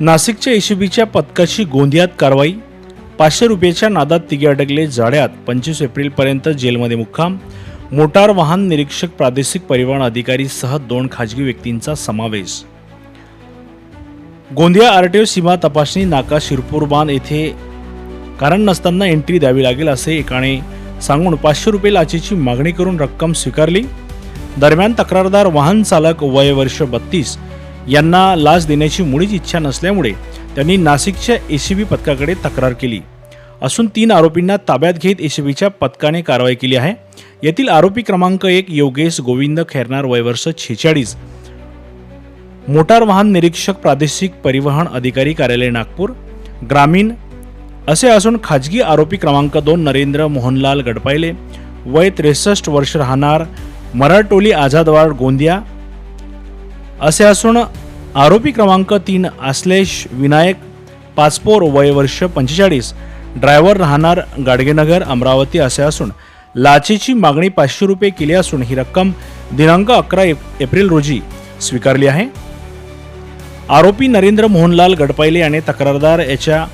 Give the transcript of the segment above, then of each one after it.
नाशिकच्या एसीबीच्या पथकाची गोंदियात कारवाई पाचशे रुपयाच्या नादात तिघे अडकले जाड्यात पंचवीस एप्रिलपर्यंत जेलमध्ये मुक्काम मोटार वाहन निरीक्षक प्रादेशिक परिवहन अधिकारी सह दोन खाजगी व्यक्तींचा समावेश. गोंदिया आरटीओ सीमा तपासणी नाका शिरपूर बांध येथे कारण नसताना एंट्री द्यावी लागेल असे एकाने सांगून पाचशे रुपये लाचेची मागणी करून रक्कम स्वीकारली. दरम्यान तक्रारदार वाहन चालक वय वर्ष बत्तीस यांना लाच देण्याची मुळीच इच्छा नसल्यामुळे त्यांनी नाशिकच्या एसीबी पथकाकडे तक्रार केली. असून तीन आरोपींना ताब्यात घेत एसीबीच्या पथकाने कारवाई केली आहे. येथील आरोपी क्रमांक एक योगेश गोविंद खैरनार वयवर्ष छेचाळीस. मोटार वाहन निरीक्षक प्रादेशिक परिवहन अधिकारी कार्यालय नागपूर. ग्रामीण. असे असून खाजगी आरोपी क्रमांक दोन नरेंद्र मोहनलाल गडपायले. वय त्रेसष्ट वर्ष राहणार मराठोली आझादवाड गोंदिया. असे असून आरोपी क्रमांक तीन आश्लेष विनायक पाचपोर वय वर्ष पंचेचाळीस ड्रायव्हर राहणार गाडगेनगर अमरावती असे असून लाचेची मागणी पाचशे रुपये केली असून ही रक्कम दिनांक अकरा एप- एप्रिल रोजी स्वीकारली आहे. आरोपी नरेंद्र मोहनलाल गडपायले याने तक्रारदार याच्या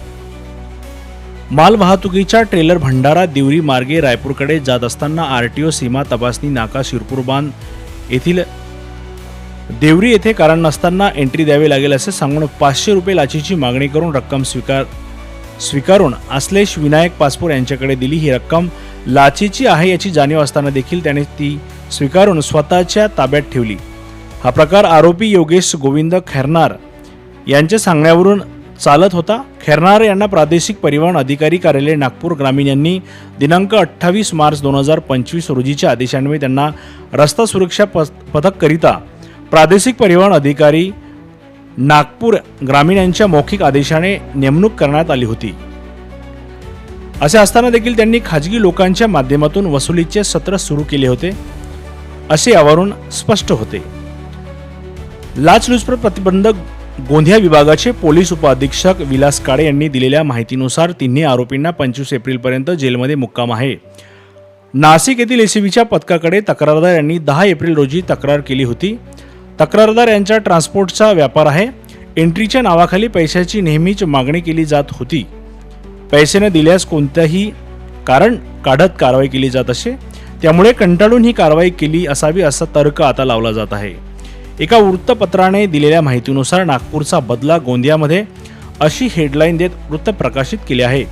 मालवाहतुकीच्या ट्रेलर भंडारा दिवरी मार्गे रायपूरकडे जात असताना आरटीओ सीमा तपासणी नाका शिरपूर बांध येथील देवरी येथे कारण नसताना एंट्री द्यावी लागेल असे सांगून पाचशे रुपये लाचीची मागणी करून रक्कम स्वीकार स्वीकारून आश्लेष विनायक पासपोर यांच्याकडे दिली. ही रक्कम लाचीची आहे याची जाणीव असताना देखील त्याने ती स्वीकारून स्वतःच्या ताब्यात ठेवली. हा प्रकार आरोपी योगेश गोविंद खैरनार यांच्या सांगण्यावरून चालत होता. खैरनार यांना प्रादेशिक परिवहन अधिकारी कार्यालय नागपूर ग्रामीण यांनी दिनांक अठ्ठावीस मार्च दोन हजार पंचवीस रोजीच्या आदेशान्वये त्यांना रस्ता सुरक्षा पथ- पथककरिता प्रादेशिक परिवहन अधिकारी नागपूर ग्रामीण यांच्या मौखिक आदेशाने नेमणूक करण्यात आली होती. असे असताना देखील त्यांनी खाजगी लोकांच्या माध्यमातून वसुलीचे सत्र सुरू केले होते असे यावरून स्पष्ट होते. लाचलुचपत प्रतिबंधक गोंदिया विभागाचे पोलीस उपअधीक्षक विलास काळे यांनी दिलेल्या माहितीनुसार तिन्ही आरोपींना पंचवीस एप्रिलपर्यंत जेलमध्ये मुक्काम आहे. नाशिक येथील एसीबीच्या पथकाकडे तक्रारदार यांनी दहा एप्रिल रोजी तक्रार केली होती. तक्रारदार यांच्या ट्रान्सपोर्टचा व्यापार आहे. एंट्रीच्या नावाखाली पैशाची नेहमीच मागणी केली जात होती. पैसे न दिल्यास कोणत्याही कारण काढत कारवाई केली जात असे. त्यामुळे कंटाळून ही कारवाई केली असावी असा तर्क आता लावला जात आहे. एका वृत्तपत्राने दिलेल्या माहितीनुसार नागपूरचा बदला गोंदियामध्ये अशी हेडलाईन देत वृत्त प्रकाशित केले आहे.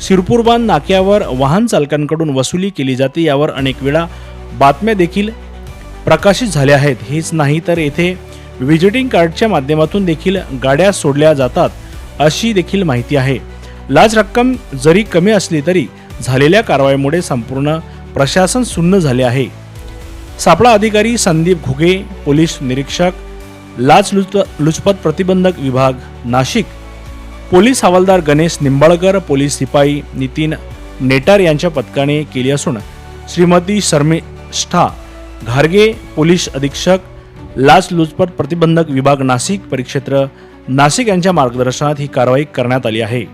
शिरपूरबान नाक्यावर वाहन चालकांकडून वसुली केली जाते यावर अनेक वेळा बातम्या देखील प्रकाशित झाले आहेत. हेच नाही तर येथे व्हिजिटिंग कार्डच्या माध्यमातून देखील गाड्या सोडल्या जातात अशी देखील माहिती आहे. लाच रक्कम जरी कमी असली तरी झालेल्या कारवाईमुळे संपूर्ण प्रशासन सुन्न झाले आहे. सापळा अधिकारी संदीप घुगे पोलीस निरीक्षक लाच लुच लुचपत प्रतिबंधक विभाग नाशिक. पोलीस हवालदार गणेश निंबाळकर पोलीस सिपाई नितीन नेटार यांच्या पथकाने केली असून श्रीमती शर्मिष्ठा घारगे पोलीस अधीक्षक लाचलुचपत प्रतिबंधक विभाग नाशिक परिक्षेत्र नाशिक यांच्या मार्गदर्शनात ही कारवाई करण्यात आली आहे.